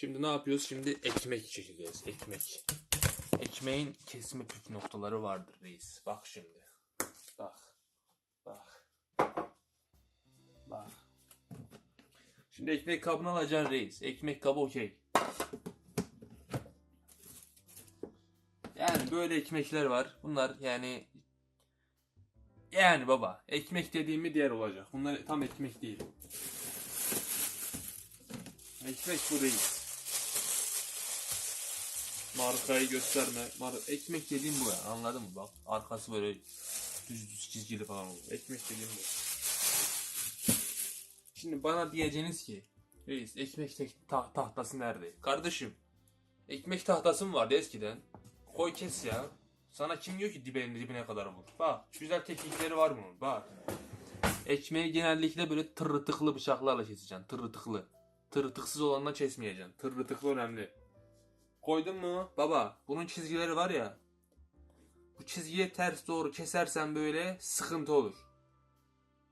Şimdi ne yapıyoruz? Şimdi ekmek çekeceğiz. Ekmek. Ekmeğin kesme püf noktaları vardır reis. Bak şimdi. Bak. Bak. Bak. Şimdi ekmek kabını alacaksın reis. Ekmek kabı okey. Yani böyle ekmekler var. Bunlar yani yani baba ekmek dediğimi diğer olacak. Bunlar tam ekmek değil. Ekmek bu reis. Markayı gösterme. Mar ekmek dediğim bu ya. Anladın mı? Bak arkası böyle düz düz çizgili falan olur. Ekmek dediğim bu. Şimdi bana diyeceğiniz ki reis ekmek tek- ta- tahtası nerede? Kardeşim ekmek tahtası mı vardı eskiden? Koy kes ya. Sana kim diyor ki dibine, dibine kadar vur? Bak güzel teknikleri var bunun. Bak. Ekmeği genellikle böyle tırtıklı bıçaklarla keseceksin. Tırtıklı. Tırtıksız olanla kesmeyeceksin. Tırtıklı önemli. Koydun mu? Baba bunun çizgileri var ya. Bu çizgiye ters doğru kesersen böyle sıkıntı olur.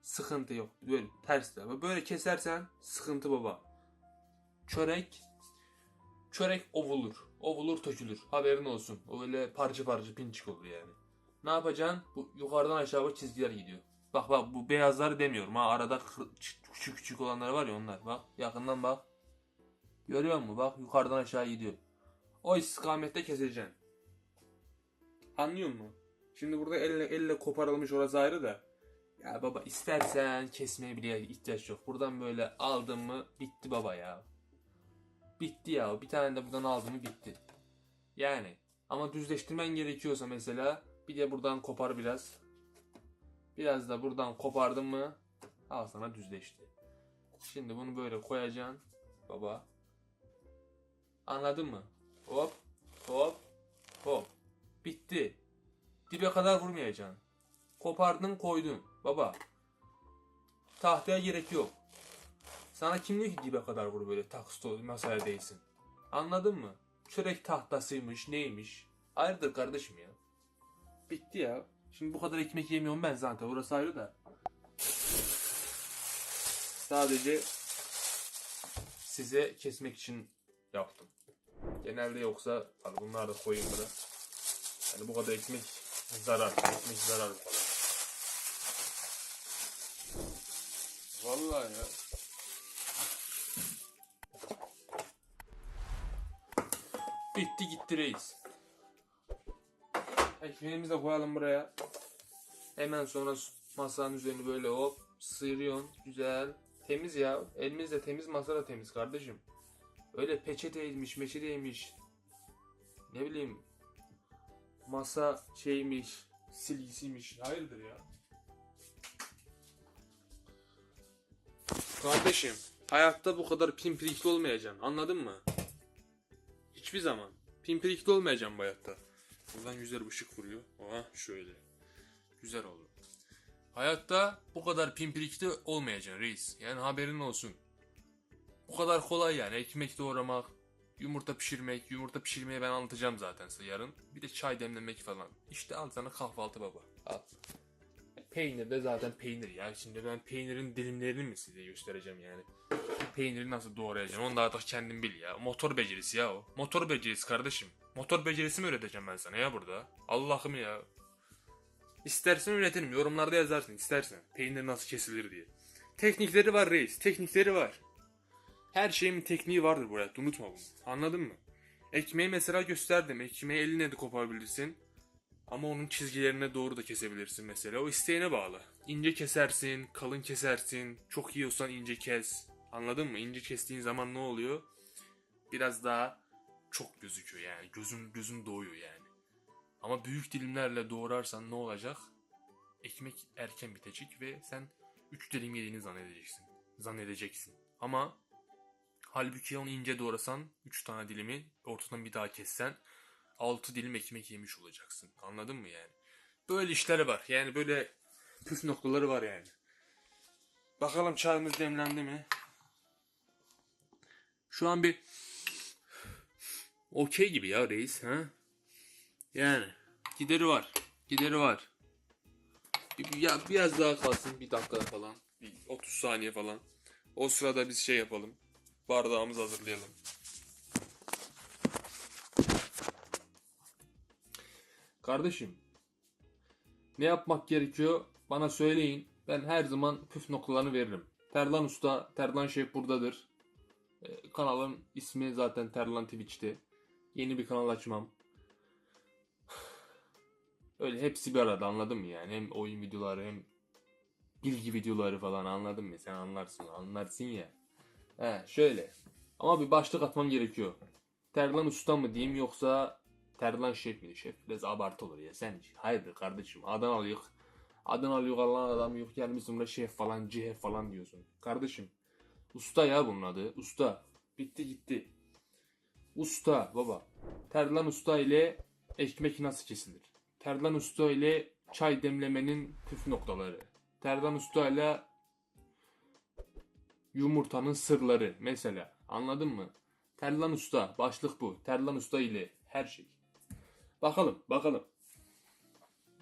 Sıkıntı yok. Böyle ters de. Böyle kesersen sıkıntı baba. Çörek çörek ovulur. Ovulur tökülür. Haberin olsun. O öyle parça parça pinçik olur yani. Ne yapacaksın? Bu yukarıdan aşağı çizgiler gidiyor. Bak bak bu beyazları demiyorum ha. Arada küçük küçük olanlar var ya onlar. Bak yakından bak. Görüyor musun? Bak yukarıdan aşağı gidiyor. O istikamette keseceksin. Anlıyor musun? Şimdi burada elle elle koparılmış orası ayrı da. Ya baba istersen kesmeye bile ihtiyaç yok. Buradan böyle aldın mı bitti baba ya. Bitti ya. Bir tane de buradan aldın mı bitti. Yani ama düzleştirmen gerekiyorsa mesela bir de buradan kopar biraz. Biraz da buradan kopardın mı al sana düzleşti. Şimdi bunu böyle koyacaksın baba. Anladın mı? Hop hop hop. Bitti. Dibe kadar vurmayacaksın. Kopardın koydun. Baba. Tahtaya gerek yok. Sana kim diyor ki dibe kadar vur böyle taksto masaya değsin. Anladın mı? Çörek tahtasıymış neymiş. Ayrıdır kardeşim ya. Bitti ya. Şimdi bu kadar ekmek yemiyorum ben zaten. Orası ayrı da. Sadece size kesmek için yaptım. Genelde yoksa hani bunlar da koyayım buna. Yani bu kadar ekmek zarar. Ekmek zarar falan. Vallahi ya. Bitti gitti reis. Ekmeğimizi de koyalım buraya. Hemen sonra masanın üzerini böyle hop sıyırıyorsun. Güzel. Temiz ya. Elimiz de temiz, masa da temiz kardeşim. Öyle peçeteymiş, meçeteymiş. Ne bileyim. Masa şeymiş, silgisiymiş. Hayırdır ya. Kardeşim, hayatta bu kadar pimpirikli olmayacaksın. Anladın mı? Hiçbir zaman. Pimpirikli olmayacaksın bu hayatta. Buradan güzel ışık vuruyor. Oha şöyle. Güzel oldu. Hayatta bu kadar pimpirikli olmayacaksın reis. Yani haberin olsun. Bu kadar kolay yani. Ekmek doğramak, yumurta pişirmek. Yumurta pişirmeyi ben anlatacağım zaten size yarın. Bir de çay demlemek falan. İşte al sana kahvaltı baba. Al. Peynir de zaten peynir ya. Şimdi ben peynirin dilimlerini mi size göstereceğim yani? Peyniri nasıl doğrayacağım onu da artık kendin bil ya. Motor becerisi ya o. Motor becerisi kardeşim. Motor becerisi mi öğreteceğim ben sana ya burada? Allah'ım ya. İstersen öğretirim. Yorumlarda yazarsın istersen. Peynir nasıl kesilir diye. Teknikleri var reis. Teknikleri var. Her şeyin tekniği vardır bu hayatta. Unutma bunu. Anladın mı? Ekmeği mesela gösterdim. Ekmeği eline de koparabilirsin. Ama onun çizgilerine doğru da kesebilirsin mesela. O isteğine bağlı. İnce kesersin, kalın kesersin. Çok iyi olsan ince kes. Anladın mı? İnce kestiğin zaman ne oluyor? Biraz daha çok gözüküyor yani. Gözün gözün doğuyor yani. Ama büyük dilimlerle doğrarsan ne olacak? Ekmek erken bitecek ve sen 3 dilim yediğini zannedeceksin. Zannedeceksin. Ama halbuki onu ince doğrasan 3 tane dilimi ortadan bir daha kessen 6 dilim ekmek yemiş olacaksın. Anladın mı yani? Böyle işler var. Yani böyle püf noktaları var yani. Bakalım çayımız demlendi mi? Şu an bir okey gibi ya reis ha? Yani gideri var. Gideri var. Ya biraz daha kalsın bir dakika falan. Bir 30 saniye falan. O sırada biz şey yapalım bardağımızı hazırlayalım. Kardeşim ne yapmak gerekiyor bana söyleyin. Ben her zaman püf noktalarını veririm. Terlan Usta, Terlan Şef buradadır. Ee, kanalın ismi zaten Terlan Twitch'ti. Yeni bir kanal açmam. Öyle hepsi bir arada anladım yani. Hem oyun videoları hem bilgi videoları falan anladım ya. Sen anlarsın, anlarsın ya. He şöyle. Ama bir başlık atmam gerekiyor. Terlan Usta mı diyeyim yoksa Terlan Şef mi? Şef biraz abartı olur ya. Sen hayırdır kardeşim Adanalı yok. Adanalı yok Allah'ın adamı yok gelmişsin buraya şef falan cihef falan diyorsun. Kardeşim usta ya bunun adı. Usta. Bitti gitti. Usta baba. Terlan Usta ile ekmek nasıl kesilir? Terlan Usta ile çay demlemenin püf noktaları. Terlan Usta ile yumurtanın sırları mesela. Anladın mı? Terlan Usta. Başlık bu. Terlan Usta ile her şey. Bakalım, bakalım.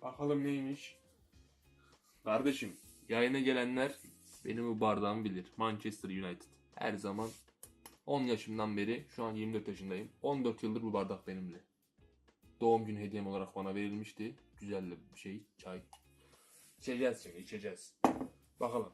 Bakalım neymiş? Kardeşim, yayına gelenler benim bu bardağımı bilir. Manchester United. Her zaman 10 yaşımdan beri, şu an 24 yaşındayım. 14 yıldır bu bardak benimle. Doğum günü hediyem olarak bana verilmişti. Güzel bir şey, çay. İçeceğiz şimdi, içeceğiz. Bakalım.